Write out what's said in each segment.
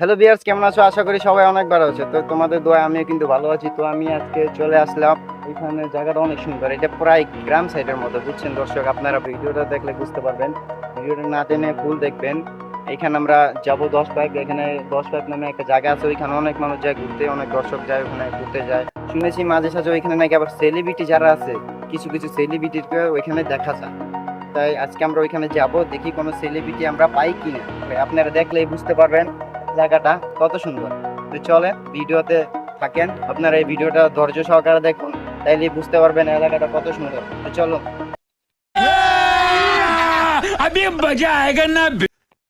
Hello বিয়ার্স কেমন আছো? আশা করি সবাই অনেক ভালো আছে। তো তোমাদের দোয়া আমিও কিন্তু ভালো আছি। তো আমি আজকে চলে আসলাম। এখানে জায়গাটা অনেক সুন্দর। এটা প্রায় গ্রাম সাইডের মতো, বুঝছেন দর্শক? আপনারা ভিডিওটা দেখলে বুঝতে পারবেন। ভিডিওটা না টেনে ফুল দেখবেন। এখানে আমরা যাব দশ পাইক এখানে দশ পাইক নামে একটা জায়গা আছে। ওইখানে অনেক মানুষ যায় ঘুরতে, অনেক দর্শক যায় ওখানে ঘুরতে যায়। শুনেছি মাঝে সাঝে ওইখানে নাকি আবার সেলিব্রিটি যারা আছে, কিছু কিছু সেলিব্রিটিকে ওইখানে দেখা যায়। তাই আজকে আমরা ওইখানে যাব। দেখি কোনো সেলিব্রিটি আমরা পাই কিনা। আপনারা দেখলেই বুঝতে পারবেন। জায়গাটা কত সুন্দর তো চলে ভিডিওতে থাকেন আপনারা এই ভিডিওটা ধৈর্য সহকারে দেখুন তাইলে বুঝতে পারবেন এলাকাটা কত সুন্দর তো চলো अभी मजा आएगा ना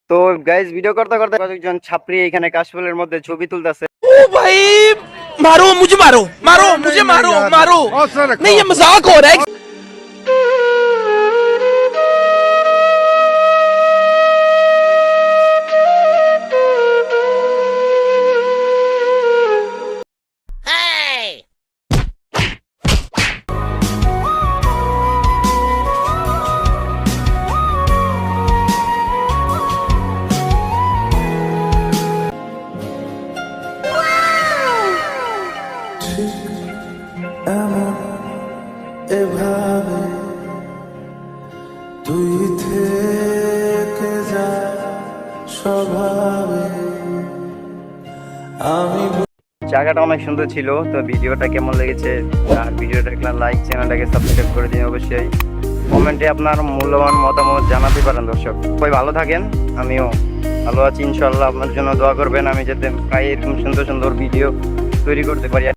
তো গাইজ ভিডিও করতে করতে কয়েকজন ছাত্রী এখানে কাশফুলের মধ্যে ছবি তুলতেছে ओ भाई मारो मुझे मारो मारो मुझे मारो मारो नहीं ये मजाक हो रहा है এভাবে তুই থেকে যা স্বভাবে আমি জায়গাটা অনেক সুন্দর ছিল, তো ভিডিওটা কেমন লেগেছে আর ভিডিওটা একটা লাইক চ্যানেলটাকে সাবস্ক্রাইব করে দিন অবশ্যই। কমেন্টে আপনার মূল্যবান মতামত জানাতে পারেন দর্শক। সবাই ভালো থাকেন, আমিও ভালো আছি ইনশাল্লাহ আপনার জন্য দোয়া করবেন, আমি যাতে প্রায় এরকম সুন্দর সুন্দর ভিডিও তৈরি করতে পারি।